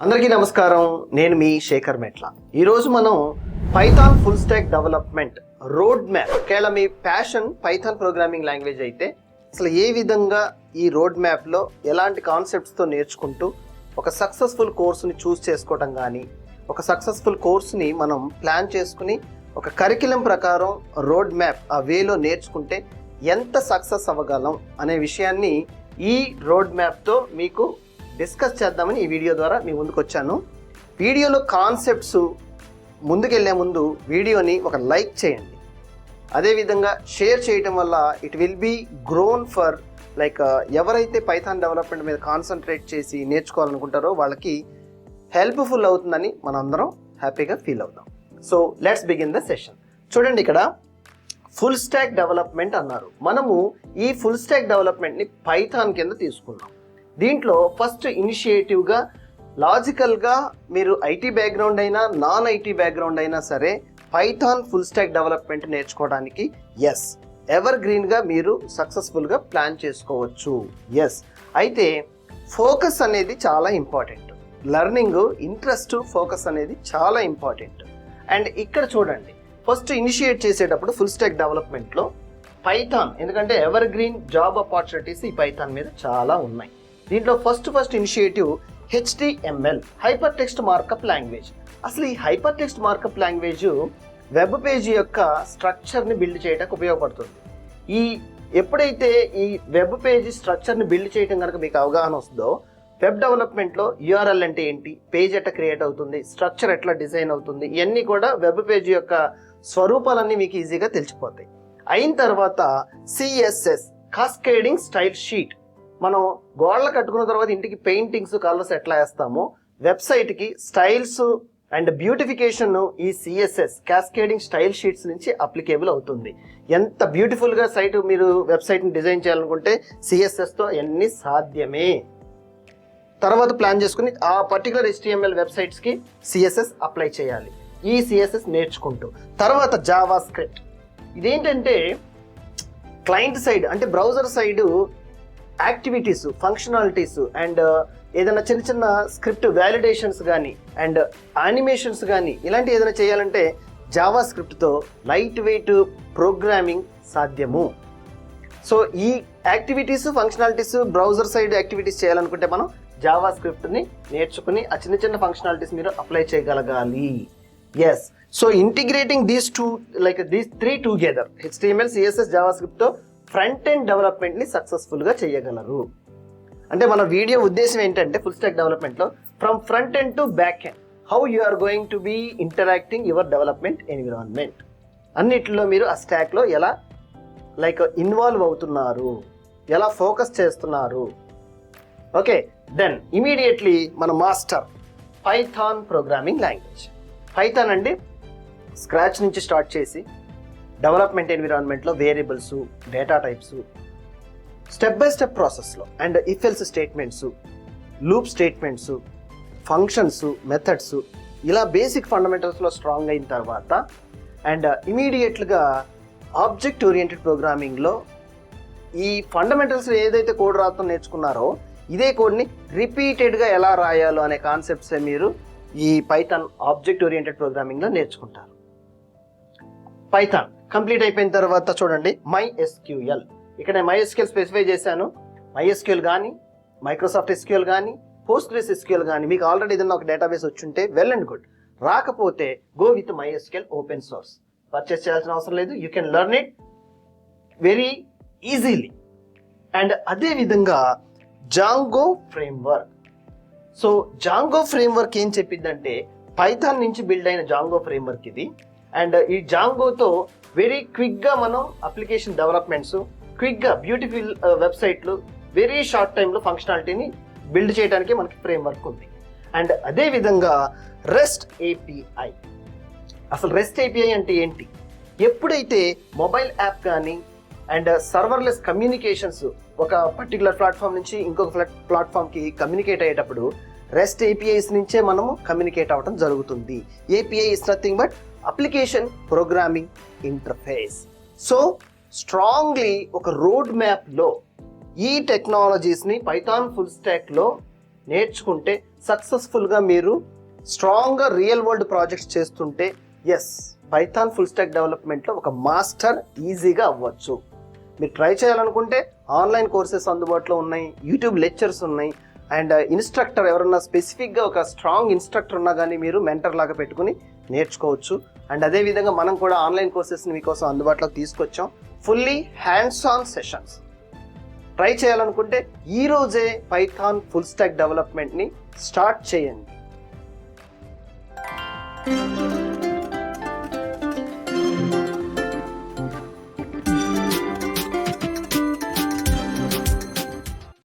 అందరికీ నమస్కారం. నేను మీ శేఖర్ మెట్ల. ఈరోజు మనం Python full stack development road map ఒకవేళ మీ ప్యాషన్ పైథాన్ ప్రోగ్రామింగ్ లాంగ్వేజ్ అయితే అసలు ఏ విధంగా ఈ రోడ్ మ్యాప్లో ఎలాంటి కాన్సెప్ట్స్తో నేర్చుకుంటూ ఒక సక్సెస్ఫుల్ కోర్సుని చూస్ చేసుకోవడం కానీ ఒక సక్సెస్ఫుల్ కోర్సుని మనం ప్లాన్ చేసుకుని ఒక కరికులం ప్రకారం రోడ్ మ్యాప్ ఆ వేలో నేర్చుకుంటే ఎంత సక్సెస్ అవ్వగలం అనే విషయాన్ని ఈ రోడ్ మ్యాప్తో మీకు డిస్కస్ చేద్దామని ఈ వీడియో ద్వారా మీ ముందుకు వచ్చాను వీడియోలో కాన్సెప్ట్స్ ముందుకెళ్ళే ముందు వీడియోని ఒక లైక్ చేయండి. అదేవిధంగా షేర్ చేయటం వల్ల it will be grown for like ఎవరైతే పైథాన్ డెవలప్మెంట్ మీద కాన్సన్ట్రేట్ చేసి నేర్చుకోవాలనుకుంటారో వాళ్ళకి హెల్ప్ఫుల్ అవుతుందని మనందరం హ్యాపీగా ఫీల్ అవుతాం. So let's begin the session. చూడండి ఇక్కడ ఫుల్ స్టాక్ డెవలప్మెంట్ అన్నారు. మనము ఈ ఫుల్ స్టాక్ డెవలప్మెంట్ని పైథాన్ కింద తీసుకున్నాం. దీంట్లో ఫస్ట్ ఇనిషియేటివ్గా లాజికల్గా మీరు ఐటీ బ్యాక్గ్రౌండ్ అయినా నాన్ ఐటీ బ్యాక్గ్రౌండ్ అయినా సరే పైథాన్ ఫుల్ స్టాక్ డెవలప్మెంట్ నేర్చుకోవడానికి ఎస్ ఎవర్ గ్రీన్గా మీరు సక్సెస్ఫుల్గా ప్లాన్ చేసుకోవచ్చు. ఎస్ అయితే ఫోకస్ అనేది చాలా ఇంపార్టెంట్ లెర్నింగ్ ఇంట్రెస్ట్ ఫోకస్ అనేది చాలా ఇంపార్టెంట్ అండ్ ఇక్కడ చూడండి ఫస్ట్ ఇనిషియేట్ చేసేటప్పుడు ఫుల్ స్టాక్ డెవలప్మెంట్లో పైథాన్ ఎందుకంటే ఎవర్ గ్రీన్ జాబ్ ఆపర్చునిటీస్ ఈ పైథాన్ మీద చాలా ఉన్నాయి. దీంట్లో first first initiative HTML hyper text markup language అసలు ఈ hyper text markup language web page యొక్క స్ట్రక్చర్ని బిల్డ్ చేయడానికి ఉపయోగపడుతుంది. ఈ ఎప్పుడైతే ఈ వెబ్ పేజీ స్ట్రక్చర్ని బిల్డ్ చేయడం కనుక మీకు అవగాహన వస్తుందో వెబ్ డెవలప్మెంట్లో యూఆర్ఎల్ అంటే ఏంటి పేజ్ ఎట్లా క్రియేట్ అవుతుంది స్ట్రక్చర్ ఎట్లా డిజైన్ అవుతుంది ఇవన్నీ కూడా వెబ్ పేజీ యొక్క స్వరూపాలన్నీ మీకు ఈజీగా తెలిసిపోతాయి. అయిన తర్వాత సిఎస్ఎస్ కాస్కేడింగ్ స్టైల్ షీట్ మనం గోడలు కట్టుకున్న తర్వాత ఇంటికి పెయింటింగ్స్ కలర్స్ ఎట్లా వేస్తామో వెబ్సైట్కి స్టైల్స్ అండ్ బ్యూటిఫికేషన్ ఈ సిఎస్ఎస్ క్యాస్కేడింగ్ స్టైల్ షీట్స్ నుంచి అప్లికేబుల్ అవుతుంది. ఎంత బ్యూటిఫుల్గా సైట్ మీరు వెబ్సైట్ని డిజైన్ చేయాలనుకుంటే సిఎస్ఎస్తో అన్ని సాధ్యమే. తర్వాత ప్లాన్ చేసుకుని ఆ పర్టికులర్ హెచ్టిఎంఎల్ వెబ్సైట్స్కి సిఎస్ఎస్ అప్లై చేయాలి. ఈ సిఎస్ఎస్ నేర్చుకుంటూ. తర్వాత జావా స్క్రిప్ట్. ఇదేంటంటే క్లయింట్ సైడ్ అంటే browser side activities functionalities and uh, ఏదైనా చిన్న చిన్న స్క్రిప్ట్ వ్యాలిడేషన్స్ కానీ అండ్ యానిమేషన్స్ కానీ ఇలాంటి ఏదైనా చేయాలంటే జావా స్క్రిప్ట్తో లైట్ వెయిట్ ప్రోగ్రామింగ్ సాధ్యము. సో ఈ activities functionalities browser side activities చేయాలనుకుంటే మనం జావా స్క్రిప్ట్ని నేర్చుకుని ఆ చిన్న చిన్న ఫంక్షనాలిటీస్ మీరు అప్లై చేయగలగాలి. Yes so integrating these two like these three together HTML CSS Java స్క్రిప్ట్తో ఫ్రంట్ ఎండ్ డెవలప్మెంట్ని సక్సెస్ఫుల్గా చేయగలరు. అంటే మన వీడియో ఉద్దేశం ఏంటంటే ఫుల్ స్టాక్ డెవలప్మెంట్లో from front end to back end how you are going to be interacting your development environment. అన్నిటిలో మీరు ఆ స్టాక్లో ఎలా లైక్ ఇన్వాల్వ్ అవుతున్నారు ఎలా ఫోకస్ చేస్తున్నారు. ఓకే దెన్ ఇమీడియట్లీ మన master Python programming language. Python అండి స్క్రాచ్ నుంచి స్టార్ట్ చేసి development ఎన్విరాన్మెంట్లో variables data types step by step ప్రాసెస్లో and if else statements loop statements functions methods ఇలా బేసిక్ ఫండమెంటల్స్లో స్ట్రాంగ్ అయిన తర్వాత అండ్ ఇమీడియట్గా ఆబ్జెక్ట్ ఓరియంటెడ్ ప్రోగ్రామింగ్లో ఈ ఫండమెంటల్స్ ఏదైతే కోడ్ రాత్రం నేర్చుకున్నారో ఇదే కోడ్ని రిపీటెడ్గా ఎలా రాయాలో అనే కాన్సెప్ట్సే మీరు ఈ పైథాన్ ఆబ్జెక్ట్ ఓరియంటెడ్ ప్రోగ్రామింగ్లో నేర్చుకుంటారు. పైథాన్ కంప్లీట్ అయిపోయిన తర్వాత చూడండి మై ఎస్క్యూఎల్ ఇక్కడ నేను మైఎస్క్యూఎల్ స్పెసిఫై చేశాను. మైఎస్క్యూఎల్ కానీ మైక్రోసాఫ్ట్ ఎస్క్యూఎల్ కానీ పోస్ట్ గ్రెస్ ఎస్క్యూఎల్ కానీ మీకు ఆల్రెడీ ఏదైనా ఒక డేటాబేస్ వచ్చుంటే వెల్ అండ్ గుడ్ రాకపోతే go with MySQL open source purchase చేయాల్సిన అవసరం లేదు you can learn it very easily and అదే విధంగా Django framework so Django framework ఏం చెప్పిందంటే పైథాన్ నుంచి బిల్డ్ అయిన జాంగో ఫ్రేమ్వర్క్ ఇది. అండ్ ఈ జాంగోతో వెరీ క్విక్గా మనం అప్లికేషన్ డెవలప్మెంట్స్ క్విక్గా బ్యూటిఫుల్ వెబ్సైట్లు వెరీ షార్ట్ టైంలో ఫంక్షనాలిటీని బిల్డ్ చేయడానికి మనకి ఫ్రేమ్వర్క్ ఉంది. అండ్ అదేవిధంగా రెస్ట్ ఏపీఐ అసలు రెస్ట్ ఏపీఐ అంటే ఏంటి? ఎప్పుడైతే మొబైల్ యాప్ కానీ అండ్ సర్వర్లెస్ కమ్యూనికేషన్స్ ఒక పర్టికులర్ ప్లాట్ఫామ్ నుంచి ఇంకొక ప్లాట్ఫామ్కి కమ్యూనికేట్ అయ్యేటప్పుడు రెస్ట్ ఏపీఐస్ నుంచే మనము కమ్యూనికేట్ అవ్వడం జరుగుతుంది. API is nothing but application programming interface. So strongly ఒక రోడ్ మ్యాప్లో ఈ టెక్నాలజీస్ని పైథాన్ ఫుల్ స్టాక్లో నేర్చుకుంటే సక్సెస్ఫుల్గా మీరు స్ట్రాంగ్గా రియల్ వరల్డ్ ప్రాజెక్ట్స్ చేస్తుంటే ఎస్ పైథాన్ ఫుల్ స్టాక్ డెవలప్మెంట్లో ఒక మాస్టర్ ఈజీగా అవ్వచ్చు. మీరు ట్రై చేయాలనుకుంటే ఆన్లైన్ కోర్సెస్ అందుబాటులో ఉన్నాయి యూట్యూబ్ లెక్చర్స్ ఉన్నాయి అండ్ ఇన్స్ట్రక్టర్ uh, ఎవరన్నా స్పెసిఫిక్గా ఒక స్ట్రాంగ్ ఇన్స్ట్రక్టర్ ఉన్నా కానీ మీరు మెంటర్ లాగా పెట్టుకుని నేర్చుకోవచ్చు. అండ్ అదేవిధంగా మనం కూడా ఆన్లైన్ కోర్సెస్ని మీకోసం అందుబాటులోకి తీసుకొచ్చాం. Fully hands on sessions try చేయాలనుకుంటే ఈరోజే పైథాన్ ఫుల్ స్టాక్ డెవలప్మెంట్ని స్టార్ట్ చేయండి.